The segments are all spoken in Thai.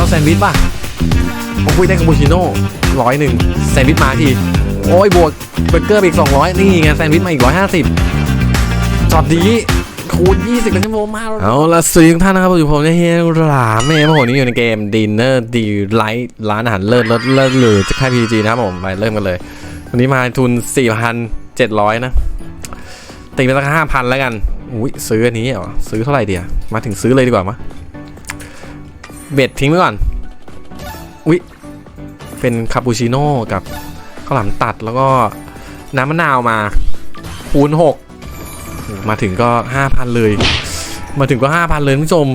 แล้วแซนด์วิชป่ะโอ้ยได้คาปูชิโน่ร้อยหนึ่งแซนด์วิชมาที โอ้ยบวกเบเกอร์ไปอีก200นี่ไงแซนด์วิชมาอีก150จอดดีคูณ20เป็นชั่วโมงมากเอาละสวัสดีทุกท่านนะครับอยู่ผมเนี่เฮียหลามแม่ผมนี่อยู่ในเกม Dinner Delight ร้านอาหารเลิศเลิศเลิศหรือจะค่าย PG นะครับผมไปเริ่มกันเลย วันนี้มาทุน 4,700 นะตีไปสัก5,000แล้วกัน อุ้ยซื้ออันนี้เหรอซื้อเท่าไหร่เดียวมาถึงซื้อเลยดีกว่ามะ เบ็ดทิ้งไว้ก่อน อุ้ยเป็นคาปูชิโน่กับข้าวหลามตัดแล้วก็น้ำมะนาวมา คูณ6โอ้โหมาถึงก็5,000เลย มาถึงก็5,000เลยคุณผู้ชม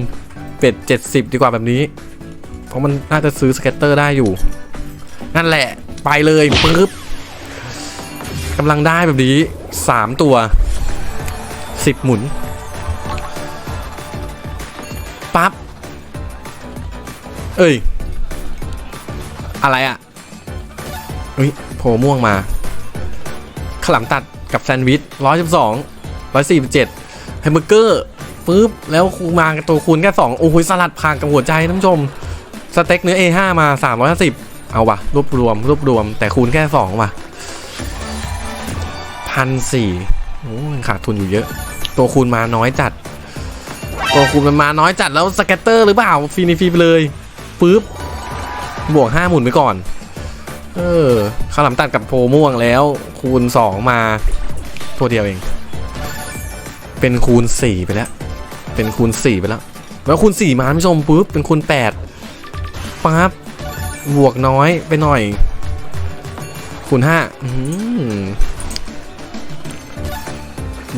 เป็ด70ดีกว่าแบบนี้ เพราะมันน่าจะซื้อสเก็ตเตอร์ได้อยู่ นั่นแหละไปเลยปึ๊บกำลังได้แบบนี้3ตัว10หมุนปั๊บ เอ้ย อะไรอะ่ะเฮ้ยโผล่ม่วงมาขลามตัดกับแซนด์วิชร้อยสิบสองร้อยสี่สิบเจ็ดแฮมเบอร์เกอร์ปึ๊บ แล้วคูมาตัวคูณแค่สองโอ้โหสลัดผักกับหัวใจท่านผู้ชม สเต็กเนื้อ A5 มาสามร้อยห้าสิบเอาวะรวบรวม รวบรวม แต่คูณแค่สองว่ะพันสี่โอ้ยขาดทุนอยู่เยอะ ตัวคูณมาน้อยจัด ตัวคูณมันมาน้อยจัดแล้วสเก็ตเตอร์หรือเปล่า ฟรีในฟรีไปเลย ปึ๊บบวกห้าหมุนไปก่อน เออข้าวหลามตัดกับโพม่วงแล้ว คูณสองมาตัวเดียวเอง เป็นคูณสี่ไปแล้ว เป็นคูณสี่ไปแล้ว แล้วคูณสี่มาท่านผู้ชมปุ๊บเป็นคูณแปดปั๊บบวกน้อยไปหน่อย คูณห้าอื้อหือ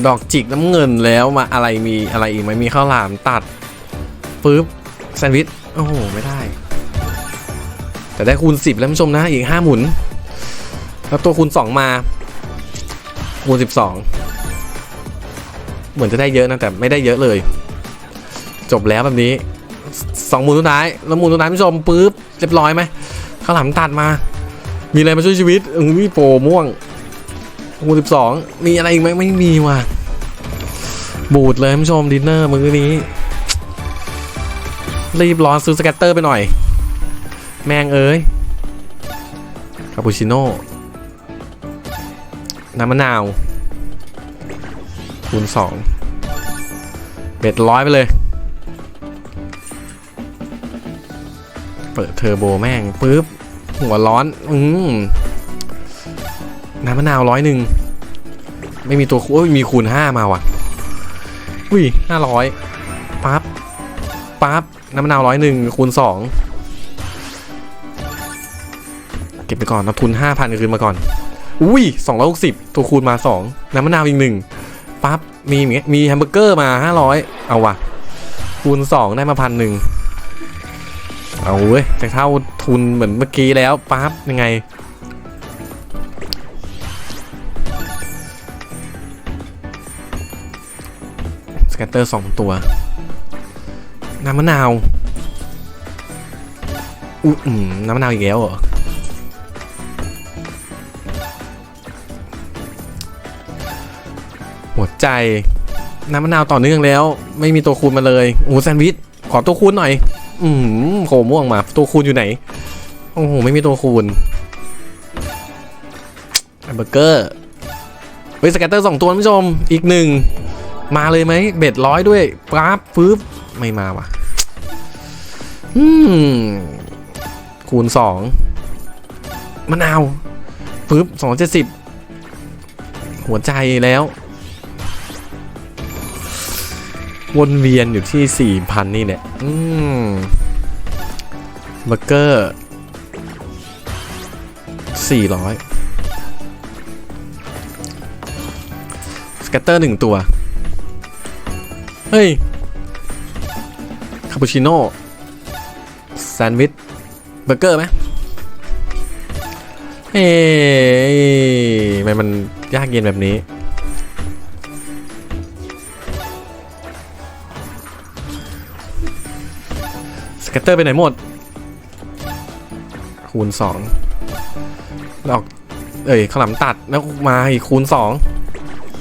ดอกจิกน้ำเงินแล้วมาอะไรมีอะไรอีกไหมมีข้าวหลามตัดปุ๊บ แซนด์วิช โอ้โห ไม่ได้ แต่ได้คูณ 10 แล้วผู้ชมนะ อีก 5 หมุน แล้วตัวคูณ 2 มา คูณ 12 เหมือนจะได้เยอะนะ แต่ไม่ได้เยอะเลย จบแล้วแบบนี้ 2 หมุนสุดท้าย แล้วหมุนสุดท้ายผู้ชมปุ๊บ เรียบร้อยไหมข้าวหลามตัดมา มีอะไรมาช่วยชีวิตอือมีโปรม่วงคูณ 12 มีอะไรอีกไหมไม่มีว่ะบูดเลยผู้ชมดินเนอร์มื้อนี้ รีบร้อนซื้อสแกตเตอร์ไปหน่อย แมงเอ้ยคาปูชิโน่น้ำมะนาวคูณสองเบ็ดร้อยไปเลย เปิดเทอร์โบแม่งปุ๊บ หัวร้อน อืมน้ำมะนาวร้อยหนึ่ง ไม่มีตัวคูโอ้ยมีคูณห้ามาว่ะ อุ้ยห้าร้อย ปั๊บน้ำมะนาวร้อยหนึ่งคูณสองเก็บไปก่อนนะทุน5,000คืนมาก่อน อุ้ย260ตัวคูณมา2น้ำมะนาวอีกหนึ่งปั๊บมีเงี้ยมีแฮมเบอร์เกอร์มา500เอาวะคูณ2ได้มาพันหนึ่งเอาเว้ยจะเท่าทุนเหมือนเมื่อกี้แล้วปั๊บยังไงสแกตเตอร์2ตัว น้ำมะนาวอุ๊ยอืมน้ำมะนาวอีกแล้วเหรอหัวใจ น้ำมะนาวต่อเนื่องแล้ว ไม่มีตัวคูณมาเลยโอ้แซนด์วิชขอตัวคูณหน่อย อืมโขม่วงมา ตัวคูณอยู่ไหนโอ้โหไม่มีตัวคูณแฮมเบอร์เกอร์เฮ้ยสแกตเตอร์สองตัวผู้ชมอีกหนึ่งมาเลยไหมเบ็ดร้อยด้วยปั๊บปึ๊บไม่มาว่ะ คูณสองมะนาวปึ๊บสองเจ็ดสิบหัวใจแล้ว วนเวียนอยู่ที่4,000นี่แหละอืมเบอร์เกอร์400สแกตเตอร์หนึ่งตัว เฮ้ย คาปูชิโน่ แซนด์วิชเบอร์เกอร์ไหมเฮ้ยทำไมมันยากเย็นแบบนี้ สเก็ตเตอร์ไปไหนหมด คูณสองแล้วออกเอ้ยขลามตัดแล้วมาอีกคูณสอง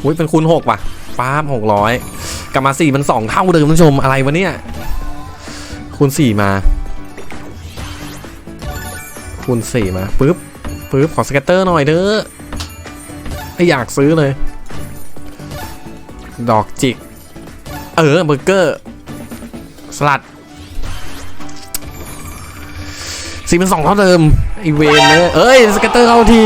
อุ้ยเป็นคูณหกว่ะป้าบหกร้อยกลับมาสี่มันสองเท่าเดิมท่านผู้ชมอะไรวะเนี่ยคูณสี่มา คูณสี่มาปึ๊บปึ๊บขอสเก็ตเตอร์หน่อยเด้อไม่อยากซื้อเลย ดอกจิก เออเบอร์เกอร์ สลัดสี่เป็นสองเท่าเดิมไอีเวนเลยเอ้ยสเก็ตเตอร์เข้าที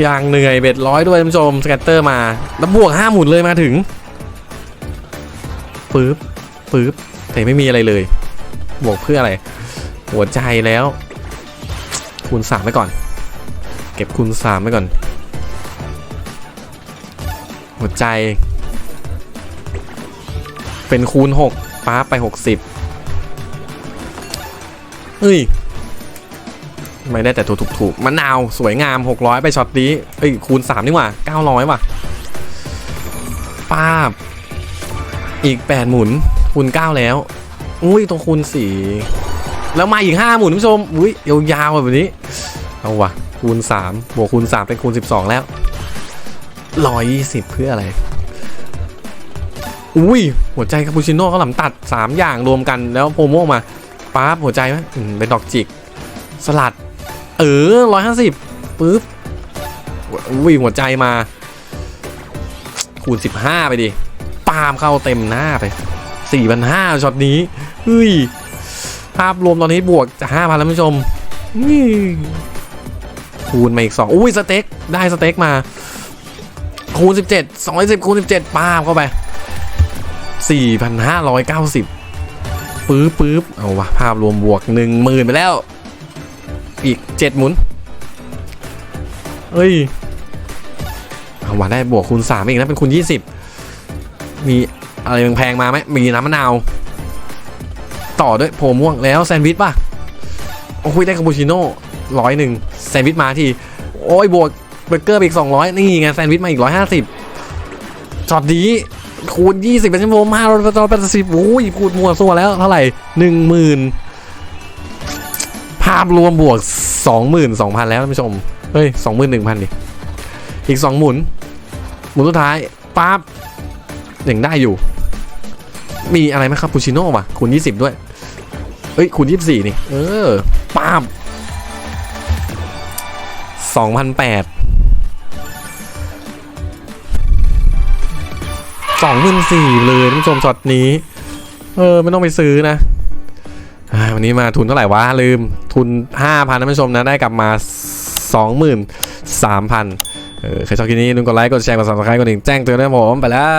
อย่างเหนื่อยเบ็ดร้อยด้วยท่านผู้ชมสเก็ตเตอร์มา แล้วบวกห้าหมุนเลยมาถึงปึ๊บปึ๊บแต่ไม่มีอะไรเลย บวกเพื่ออะไร หัวใจแล้ว คูณสามไปก่อน เก็บคูณสามไปก่อน หัวใจ เป็นคูณหกป้าไปหกสิบเฮ้ยไม่ได้แต่ตัวถูกๆมะนาวสวยงาม 600 ไปช็อตนี้เอ้ยคูณ 3 นี่หว่า 900 ว่ะป้าบ อีก 8 หมุนคูณ 9 แล้ว อุ้ยตรงคูณ 4 แล้วมาอีก5หมุนผู้ชมอุ้ยยาวๆแบบนี้เอาวะคูณ3บวกคูณ 3 เป็นคูณ 12 แล้ว120 เพื่ออะไร อุ้ย หัวใจคาปูชิโน่เขาหลำตัด 3 อย่างรวมกันแล้วโปรโมมาป๊าบหัวใจไหมอืมเป็นดอกจิก สลัด เออร้อยห้าสิบปึ๊บอุ้ย หัวใจมา คูณสิบห้าไปดิ ปาล์มเข้าเต็มหน้าไปสี่พันห้าช็อตนี้เฮ้ยาพรวมตอนนี้บวกจะห้าพันแล้วผู้ชมนี่คูณมาอีกสองอุ้ยสเต็กได้สเต็กมาคูณสิบเจ็ดสองร้อยสิบคูณสิบเจ็ดปาล์มเข้าไปสี่พันห้าร้อยเก้าสิบปื๊บปื๊บเอาวะภาพรวมบวกหนึ่งหมื่นไปแล้ว อีกเจ็ดหมุนเอ้ยเอาว่าได้บวกคูณสามอีกนะเป็นคูณยี่สิบมีอะไรแพงๆมาไหมมีน้ำมะนาว ต่อด้วยโพม่วงแล้วแซนด์วิชป่ะ โอ้ยได้คาปูชิโน่ร้อยหนึ่งแซนด์วิชมาที โอ้ยบวกเบเกอร์ไปอีกสองร้อยนี่ไงแซนด์วิชมาอีกร้อยห้าสิบจอดดีคูณยี่สิบเป็นชั่วโมงห้าร้อยแปดสิบโอ้ยพูดมัวซัวแล้วเท่าไหร่หนึ่งหมื่นภาพรวมบวก22,000แล้วท่านผู้ชม เฮ้ย21,000ดิ อีก2หมุน หมุนสุดท้ายปั๊บยังได้อยู่ มีอะไรไหมครับปูชิโน่ป่ะคูณ20ด้วย เฮ้ยคูณ24นี่ เออปั๊บ2,008 24,000เลยท่านผู้ชมช็อตนี้ เออ ไม่ต้องไปซื้อนะวันนี้มาทุนเท่าไหร่วะ ลืมทุน 5,000นะท่านผู้ชมนะ ได้กลับมา 23,000เออใครชอบคลิปนี้ลืมกดไลค์ กดแชร์ กด subscribe กดดิ่งแจ้งเตือนด้วยนะผม ไปแล้ว